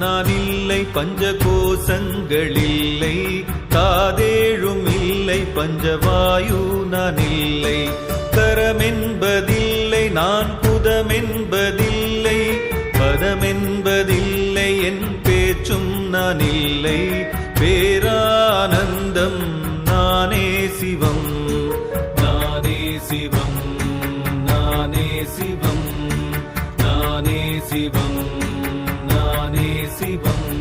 நான் இல்லை பஞ்சகோசங்கள் இல்லை காதேழும் இல்லை பஞ்சவாயு நான் இல்லை கரமென்பதில்லை நான் புதமென்பதில்லை பதமென்பதில்லை என் பேச்சும் நான் இல்லை பேரானந்தம் சிவம்.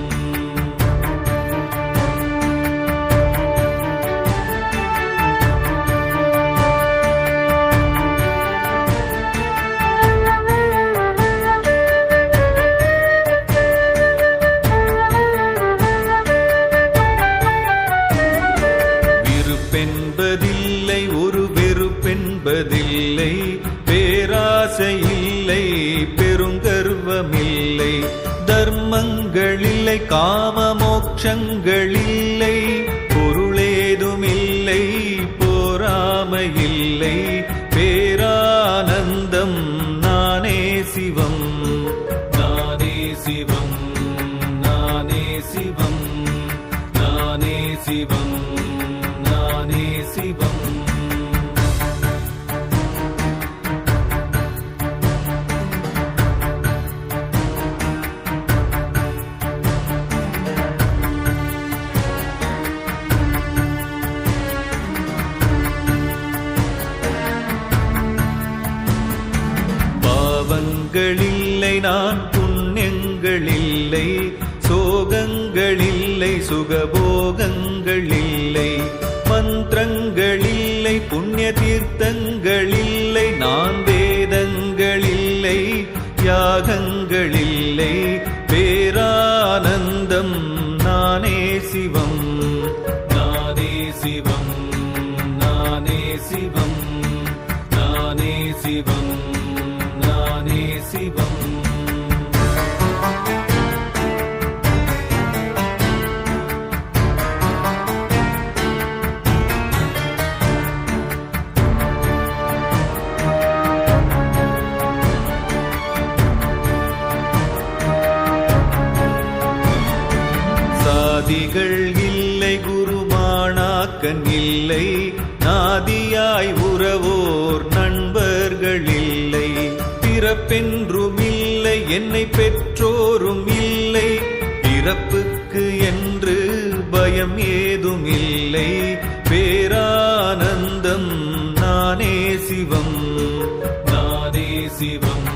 விருப்பென்பதில்லை ஒரு வெறுப்பென்பதில்லை. பேராசை இல்லை பெருங்கர்வமில்லை. தர்மங்களில்லை காம மோட்சங்களில்லை பொருளேதுமில்லை போராமையில்லை பேரானந்தம் நானே சிவம் நானே சிவம் நானே சிவம் நானே சிவம் நானே சிவம். பாவங்களில்லை நான் புண்ணியங்களில்லை. சோகங்களில்லை சுகபோகங்களில்லை. மந்திரங்களில்லை புண்ணிய தீர்த்தங்களில்லை நான் வேதங்களில்லை யாகங்களில்லை. பேரானந்தம் நானே சிவம். நானே சிவம் நானே சிவம் நானே சிவம். சிவம். சாதிகள் இல்லை குருமானாக்கன் இல்லை. நாதியாய் உறவோர் நண்பர்கள் இல்லை. பிறப்பென்றும் இல்லை என்னை பெற்றோரும் இல்லை பிறப்புக்கு என்று பயம் ஏதும் இல்லை பேரானந்தம் நானே சிவம் நானே சிவம்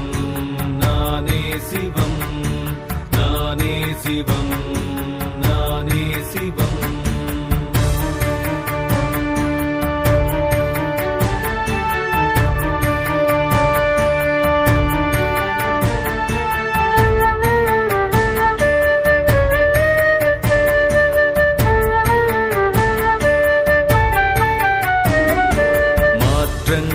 நானே சிவம் நானே சிவம்.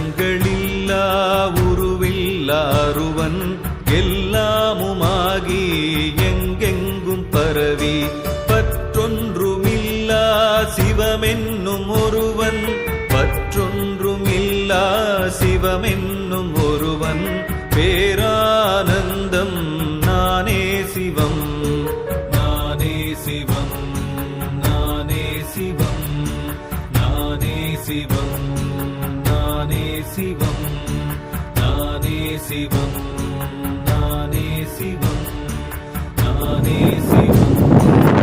மாற்றங்களில்லா உருவில்லாருவன் எல்லாமுமாகி எங்கெங்கும் பரவி. பற்றொன்றுமில்லா சிவமென்னும் ஒருவன் பற்றொன்றுமில்லா சிவமென்னும் ஒருவன். பேரானந்தம் நானே சிவம். சிவம் நானே சிவம் நானே சிவம்